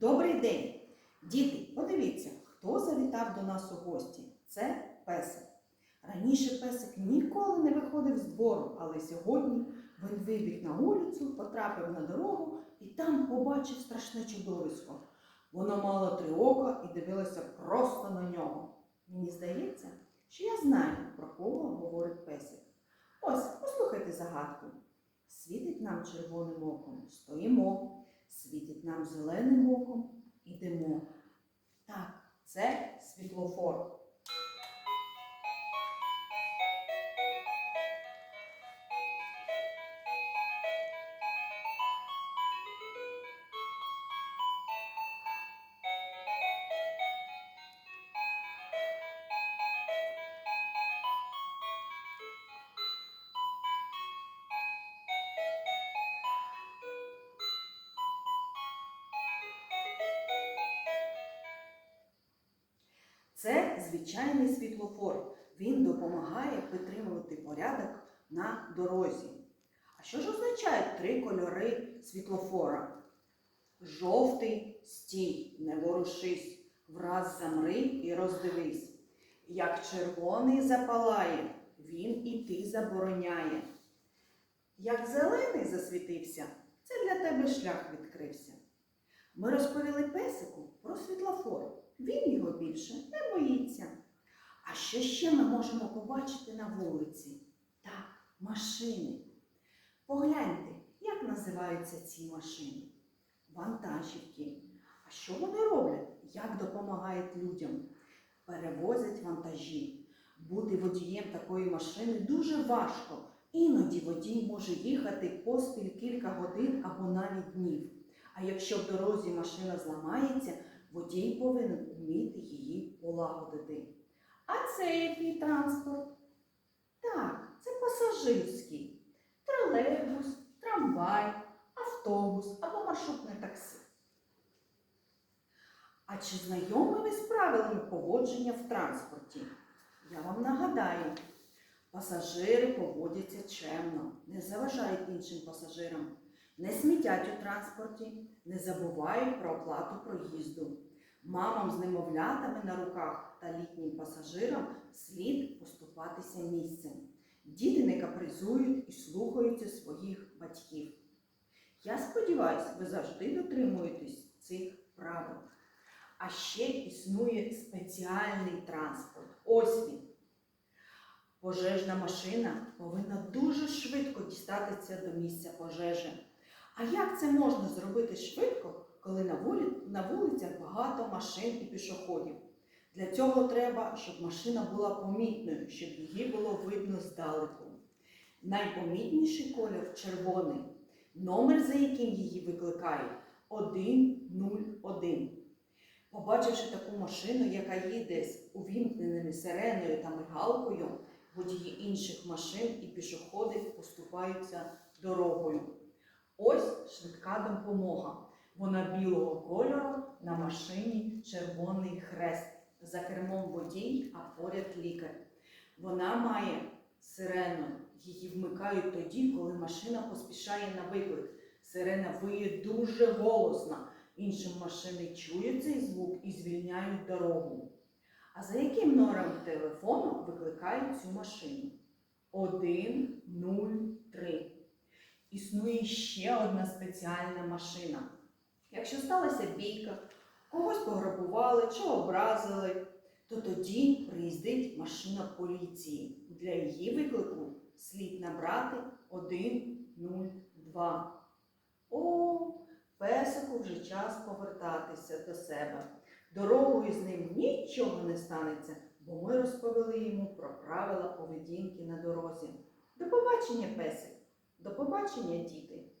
Добрий день! Діти, подивіться, хто завітав до нас у гості. Це песик. Раніше песик ніколи не виходив з двору, але сьогодні він вибіг на вулицю, потрапив на дорогу і там побачив страшне чудовисько. Воно мало три ока і дивилося просто на нього. Мені здається, що я знаю, про кого говорить песик. Ось, послухайте загадку. Світить нам червоним оком, стоїмо, світить нам зеленим оком, ідемо. Так, це світлофор. Звичайний світлофор. Він допомагає підтримувати порядок на дорозі. А що ж означають три кольори світлофора? Жовтий стій, не ворушись, враз замри і роздивись. Як червоний запалає, він іти забороняє. Як зелений засвітився, це для тебе шлях відкрився. Ми розповіли песику про світлофор. Він його більше не боїться. А що ще ми можемо побачити на вулиці? Так, машини. Погляньте, як називаються ці машини? Вантажівки. А що вони роблять? Як допомагають людям? Перевозять вантажі. Бути водієм такої машини дуже важко. Іноді водій може їхати поспіль кілька годин або навіть днів. А якщо в дорозі машина зламається, водій повинен вміти її полагодити. А це який транспорт? Так, це пасажирський. Тролейбус, трамвай, автобус або маршрутне таксі. А чи знайомі ви з правилами поводження в транспорті? Я вам нагадаю, пасажири поводяться чемно, не заважають іншим пасажирам, не смітять у транспорті, не забувають про оплату проїзду. Мамам з немовлятами на руках та літнім пасажирам слід поступатися місцем. Діти не капризують і слухаються своїх батьків. Я сподіваюся, ви завжди дотримуєтесь цих правил. А ще існує спеціальний транспорт. Ось він. Пожежна машина повинна дуже швидко дістатися до місця пожежі. А як це можна зробити швидко, коли на, вулі... на вулицях багато машин і пішоходів? Для цього треба, щоб машина була помітною, щоб її було видно здалеку. Найпомітніший колір червоний, номер, за яким її викликають 101. Побачивши таку машину, яка їде з увімкненими сиреною та мигалкою, водії інших машин і пішоходи поступаються дорогою. Ось швидка допомога. Вона білого кольору на машині червоний хрест. За кермом водій, а поряд лікар. Вона має сирену. Її вмикають тоді, коли машина поспішає на виклик. Сирена виє дуже голосно. Іншим машини чують цей звук і звільняють дорогу. А за яким номером телефону викликають цю машину? 103. Існує ще одна спеціальна машина. Якщо сталася бійка, когось пограбували чи образили, то тоді приїздить машина поліції. Для її виклику слід набрати 102. О, песику вже час повертатися до себе. Дорогою з ним нічого не станеться, бо ми розповіли йому про правила поведінки на дорозі. До побачення, песик! До побачення, діти!